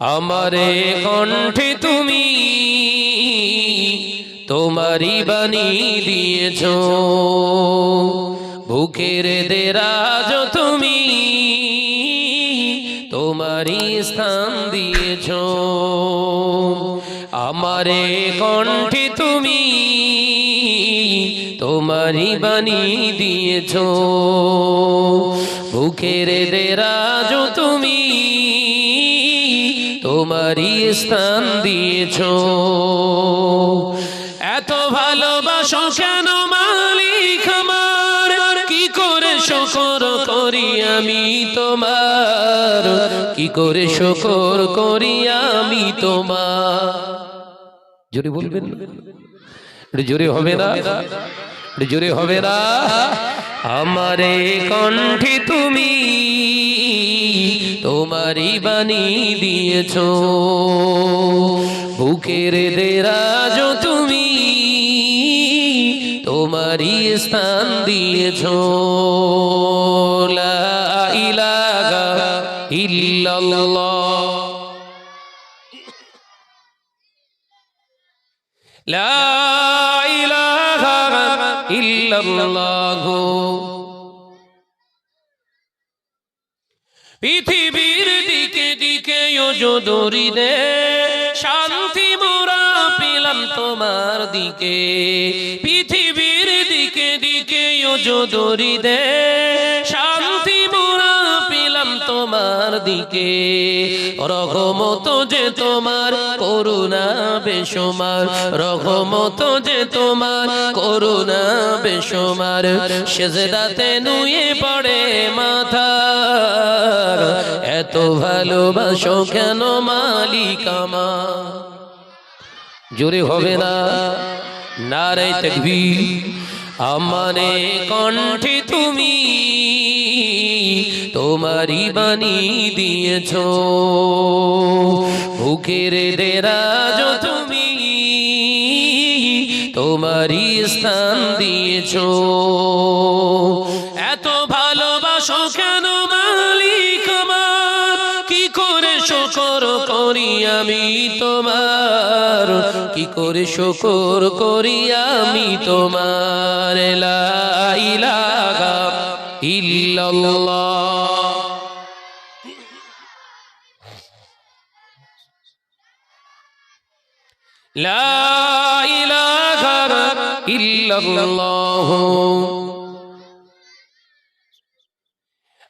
আমারে কণ্ঠে তুমি তোমারই বাণী দিয়েছ। বুকের দেরাজ তুমি তোমারি স্থান দিয়েছ। আমারে কণ্ঠে তুমি তোমারই বাণী দিয়েছ। বুকের দেরাজ তুমি তোমারই স্থান দিয়েছ। এত ভালোবাসো কেন মালিক আমার? কি করে শকর করি আমি তোমার? কি করে শকর করি আমি তোমার? বলবেন জোরে হবে না? জোরে হবে না? আমারে কণ্ঠে তুমি তোমারই বাণী দিয়েছ। বুকের দেরাজ তুমি তোমারই স্থান দিয়েছ। পৃথিবীর দিকে শান্তি মোরা পেলাম তোমার দিকে, পৃথিবীর দিকে দিকে দরি দে শান্তি মোরা পেলাম তোমার দিকে। রঘমত যে তোমার করুণা বেসমার রঘমত যে তোমার করুণা বেসমার সেজদাতে নুয়ে পড়ে এত ভালোবাসো কেন মালিক আমার? জোরে হবে না। নারে তকবীর। আমারে কণ্ঠে তুমি তোমারই বাণী দিয়েছ। বুকের দেরাজ তুমি তোমারই স্থান দিয়েছ। করে শকর করি আমি তোমার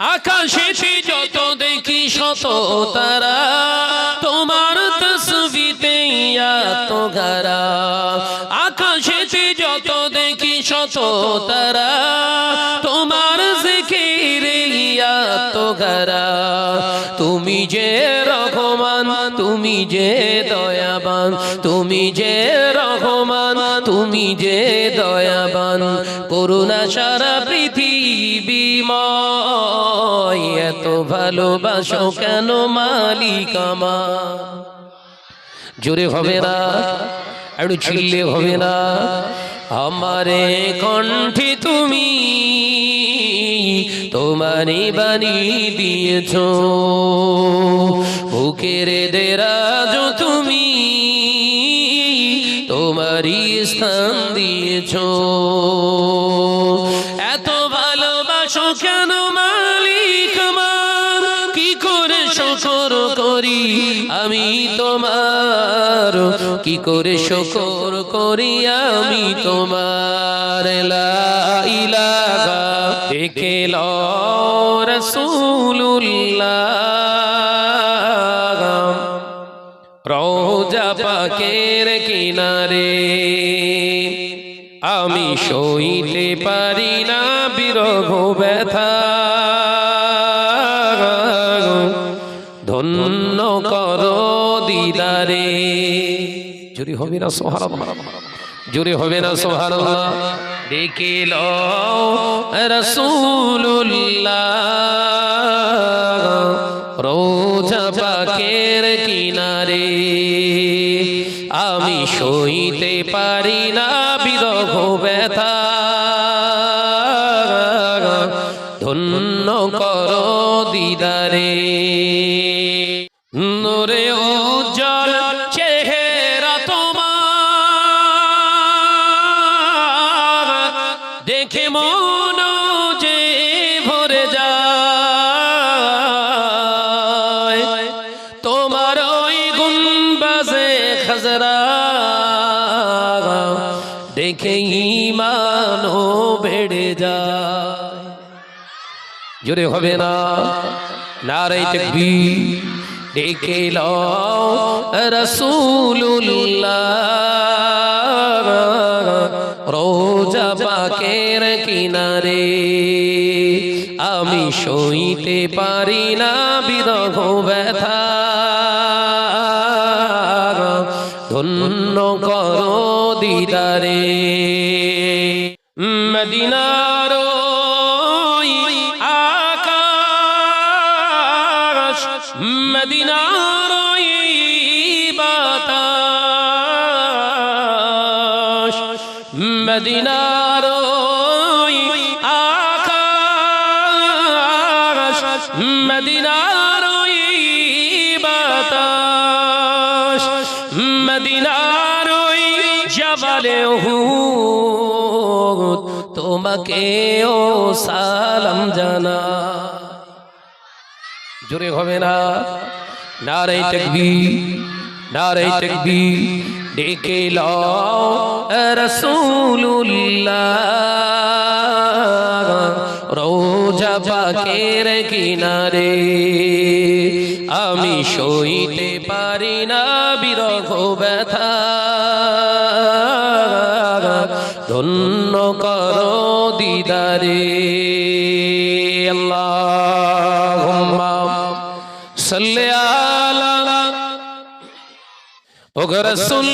আকাশে যত দেখি শত তারা তোমার তসবিতে এত গারা আকাশে যত দেখি শত তারা, তোমার জিকিরে এত গারা তুমি যে রহমান, তুমি যে দয়াবান, তুমি যে রহমান, তুমি যে দয়াবান। করুণা সারা পৃথিবীময় এত ভালোবাসো কেন মালিক আমার? জোরে হবে না একটু ছিললে হবে না। আমারে কণ্ঠে তুমি তোমারই বাণী দিয়েছ। বুকের দেরাজ তুমি তোমারই স্থান দিয়েছ। এত ভালোবাসো কেন মালিক আমার? কি করে শকর করি, আমি তোমার। কি করে শকর করি, আমি তোমার? দেখে রোজা পাকের কিনারে আমি সইতে পারি না বিরহ ব্যথা কর দিদারে। জুরি হবে না সোহার জুরি হবে না সোহার ডেকে রসুল্লাহ রোজা পাকের কিনারে। আমি সইতে পারি না বিরহ ব্যথা। ধন্য কর দিদারে। মন যে ভরে যায়। তোমার ওই গুনবাজে খাজরা দেখে ইমানও বেড়ে যায়। জোরে হবে না। নারে তকবি ডেকে রসুল্লাহ রোজা পাকের কিনারে আমি সইতে পারি না বিরহ ব্যথা। ধন্য করো দিদারে। মদিনার মদিনার আকাশ মদিনার বাতাস মদিনার জবালে তোমাকে ও সালাম জানা। জোরে হবে না? নারে তকবি নারে তকবি ডেকে রসুল্লাহ রোজা পাকের কিনারে। আমি সইতে পারি না বিরহ ব্যথা। ধন্য করো দিদারে। রাসূল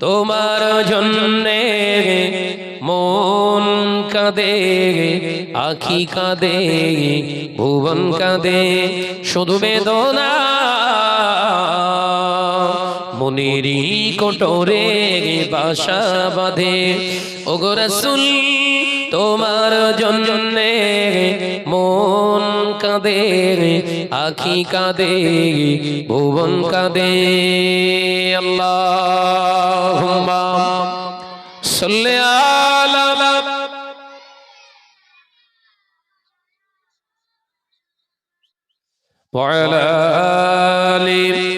তোমার জন্যে মন কাঁদে, আখি কাঁদে, ভুবন কাঁদে, শুধু বেদনা। মনেরই কোটরে বাসা বাঁধে। ওগো রাসূল। তোমার জন্যে মন কাঁদে আখি কাঁদে ভুবন কাঁদে আল্লাহুম্মা সাল্লি আলা وعلى آله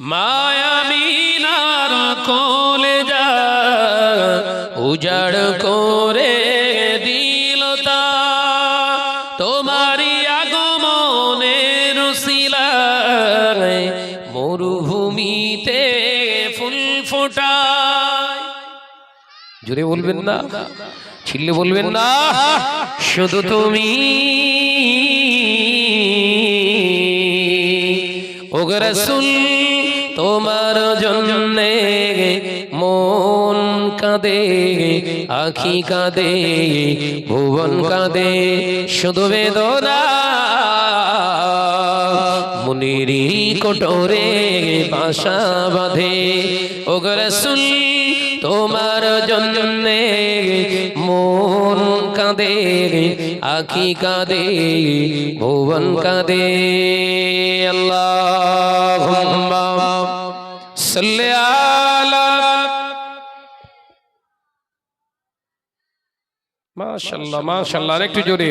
মায়ামিনার উজাড় করে দিল তা। তোমারই আগমনের শিলায় মরুভূমিতে ফুল ফোটায়। জোরে বলবেন না, ছিল্লে বলবেন না, শুধু তুমি। ওগো রাসূল, তোমার জন্যে মন কাঁদে, আখি কাঁদে, ভুবন কাঁদে, শুধু বেদনা। মুনিরি কোটরে বাসা বাঁধে ওগো রাসূল, তোমার জন্যে মন কাঁদে, আখি কাঁদে, ভুবন কাঁদে। আল্লাহুম্মা মাশাআল্লাহ মাশাআল্লাহ আরেকটু জোরে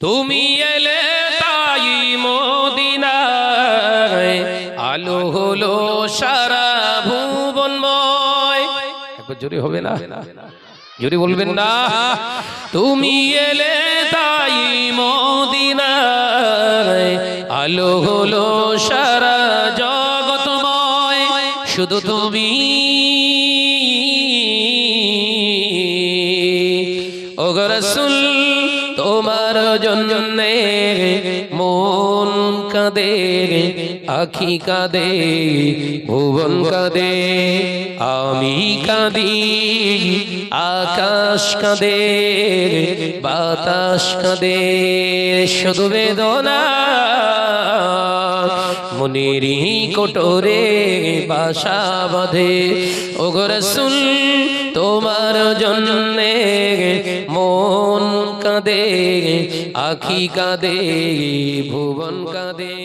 তুমি এলে তাই মদিনায় আলো হলো সারা ভুবনময় একবার জোরে হবে না? জোরে বলবেন না। তুমি এলে তাই মদিনায় আলো হলো সারা শুধু তুমি। ওগো রাসূল, তোমার জন্যে মন কাঁদে, আখি কাঁদে, ভুবন কাঁদে, আমি কাঁদি, আকাশ কাঁদে, বাতাস কাঁদে, শুধু বেদনা। মনেরই কোটরে বাসা বাঁধে। ওগো সুন তোমার জন্যে মন কাঁদে আখি কাঁদে ভুবন কাঁদে।